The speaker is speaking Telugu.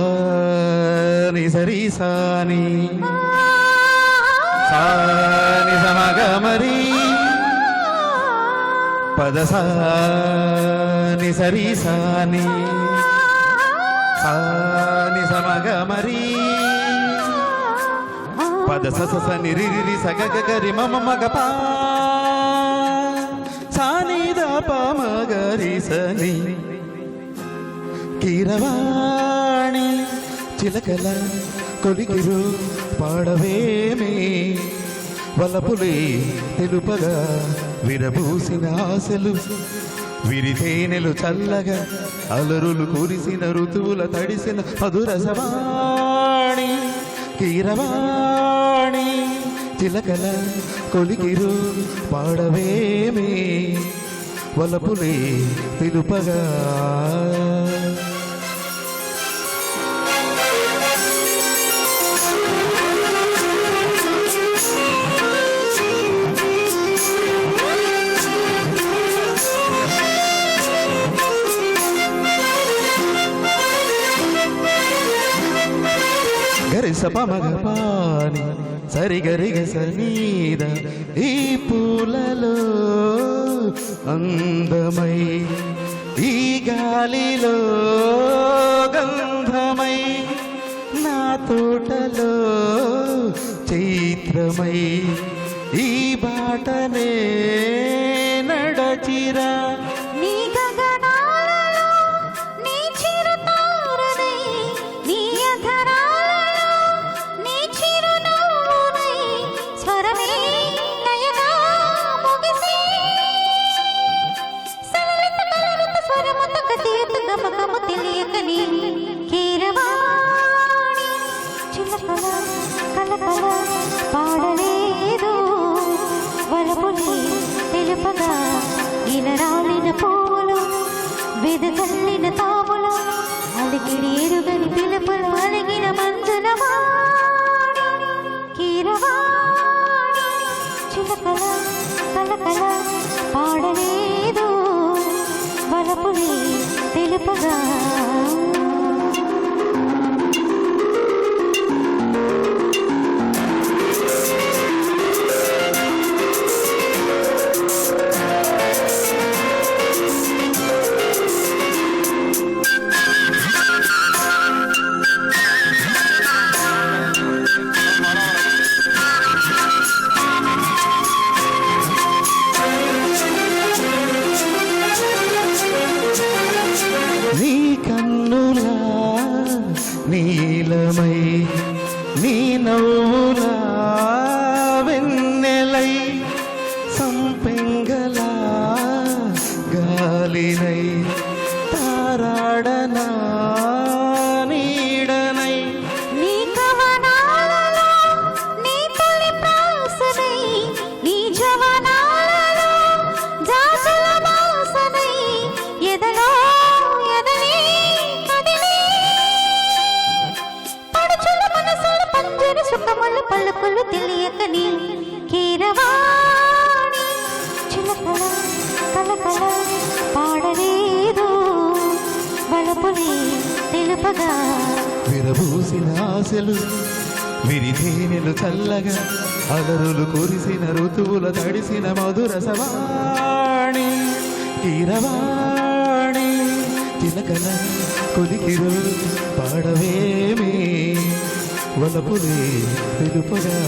సాని సరి సాని. సాని సమగమరి. పద సాని సరి సాని. సాని సమగమరి. పద సస సని రి రి రి సగ గ రి మమ మగ పా. సాని ద ప మగ రి సని కిరవా చిలకల కొలికిరు పాడవేమే. వలపులే తెలుపగా విరబూసిన ఆశలు. విరితేనెలు చల్లగా అలరులు కురిసిన ఋతువుల తడిసిన మధురసవాణి కీరవాణి చిలకల కొలికిరు పాడవేమే. వలపులే తెలుపగా సపమగపాని సరిగరిగ సమీద ఈ పూలలో అందమై ఈ గాలిలో గంధమై నా తోటలో చైత్రమై ఈ బాటనే నడచిరా. పాడలేదు వలపుని తెలుపగా గిలరాలిన పూలు వెదకల్లిన తాములు అలికిడి ఎరుగని పిలుపులు అలిగిన మందుల చిలకల కలకల పాడలేదు. వలపుని తెలుపగా நடனா తెలుపగా విరబూసిన ఆశలు విరితేనెలు చల్లగా అలరులు కురిసిన ఋతువుల తడిసిన మధుర సవాణి కీరవాణి తిలకల కొలికిరు పాడవేమే వలపులే తెలుపగా